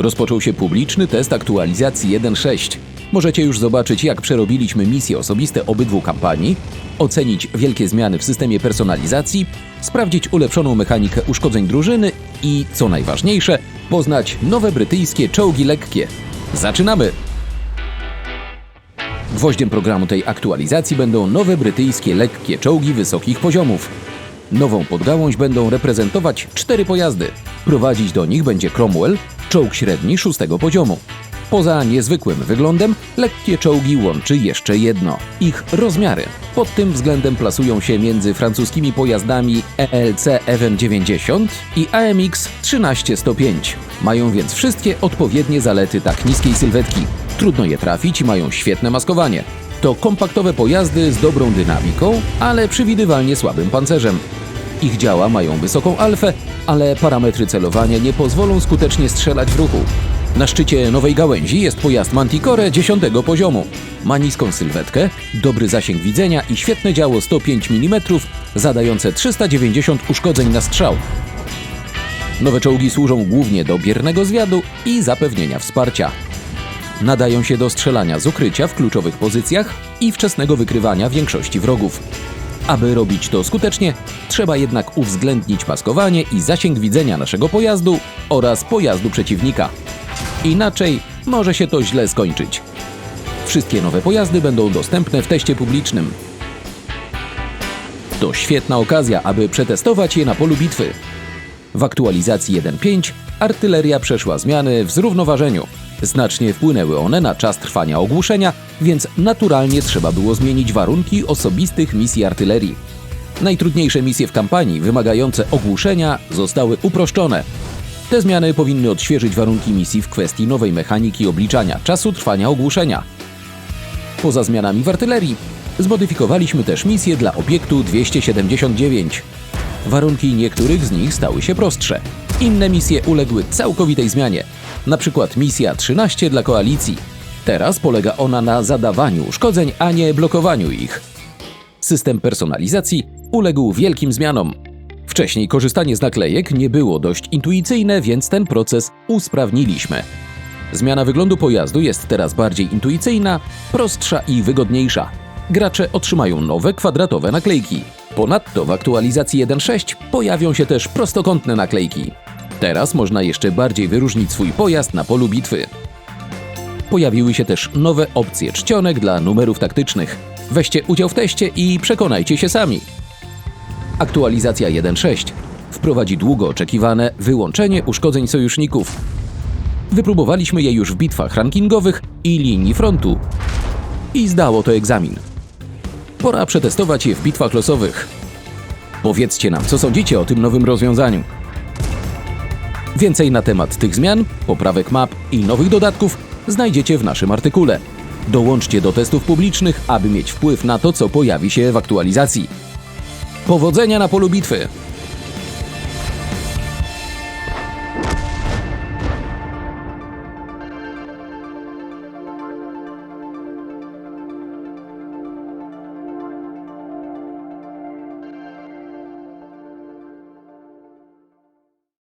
Rozpoczął się publiczny test aktualizacji 1.6. Możecie już zobaczyć, jak przerobiliśmy misje osobiste obydwu kampanii, ocenić wielkie zmiany w systemie personalizacji, sprawdzić ulepszoną mechanikę uszkodzeń drużyny i, co najważniejsze, poznać nowe brytyjskie czołgi lekkie. Zaczynamy! Gwoździem programu tej aktualizacji będą nowe brytyjskie lekkie czołgi wysokich poziomów. Nową podgałąź będą reprezentować cztery pojazdy. Prowadzić do nich będzie Cromwell, czołg średni szóstego poziomu. Poza niezwykłym wyglądem, lekkie czołgi łączy jeszcze jedno ich rozmiary. Pod tym względem plasują się między francuskimi pojazdami ELC Even 90 i AMX 1305. Mają więc wszystkie odpowiednie zalety tak niskiej sylwetki. Trudno je trafić i mają świetne maskowanie. To kompaktowe pojazdy z dobrą dynamiką, ale przewidywalnie słabym pancerzem. Ich działa mają wysoką alfę, ale parametry celowania nie pozwolą skutecznie strzelać w ruchu. Na szczycie nowej gałęzi jest pojazd Manticore 10 poziomu. Ma niską sylwetkę, dobry zasięg widzenia i świetne działo 105 mm, zadające 390 uszkodzeń na strzał. Nowe czołgi służą głównie do biernego zwiadu i zapewnienia wsparcia. Nadają się do strzelania z ukrycia w kluczowych pozycjach i wczesnego wykrywania większości wrogów. Aby robić to skutecznie, trzeba jednak uwzględnić maskowanie i zasięg widzenia naszego pojazdu oraz pojazdu przeciwnika. Inaczej może się to źle skończyć. Wszystkie nowe pojazdy będą dostępne w teście publicznym. To świetna okazja, aby przetestować je na polu bitwy. W aktualizacji 1.5 artyleria przeszła zmiany w zrównoważeniu. Znacznie wpłynęły one na czas trwania ogłuszenia, więc naturalnie trzeba było zmienić warunki osobistych misji artylerii. Najtrudniejsze misje w kampanii, wymagające ogłuszenia, zostały uproszczone. Te zmiany powinny odświeżyć warunki misji w kwestii nowej mechaniki obliczania czasu trwania ogłuszenia. Poza zmianami w artylerii, zmodyfikowaliśmy też misje dla obiektu 279. Warunki niektórych z nich stały się prostsze. Inne misje uległy całkowitej zmianie. Na przykład misja 13 dla koalicji. Teraz polega ona na zadawaniu uszkodzeń, a nie blokowaniu ich. System personalizacji uległ wielkim zmianom. Wcześniej korzystanie z naklejek nie było dość intuicyjne, więc ten proces usprawniliśmy. Zmiana wyglądu pojazdu jest teraz bardziej intuicyjna, prostsza i wygodniejsza. Gracze otrzymają nowe kwadratowe naklejki. Ponadto w aktualizacji 1.6 pojawią się też prostokątne naklejki. Teraz można jeszcze bardziej wyróżnić swój pojazd na polu bitwy. Pojawiły się też nowe opcje czcionek dla numerów taktycznych. Weźcie udział w teście i przekonajcie się sami. Aktualizacja 1.6 wprowadzi długo oczekiwane wyłączenie uszkodzeń sojuszników. Wypróbowaliśmy je już w bitwach rankingowych i linii frontu. I zdało to egzamin. Pora przetestować je w bitwach losowych. Powiedzcie nam, co sądzicie o tym nowym rozwiązaniu. Więcej na temat tych zmian, poprawek map i nowych dodatków znajdziecie w naszym artykule. Dołączcie do testów publicznych, aby mieć wpływ na to, co pojawi się w aktualizacji. Powodzenia na polu bitwy!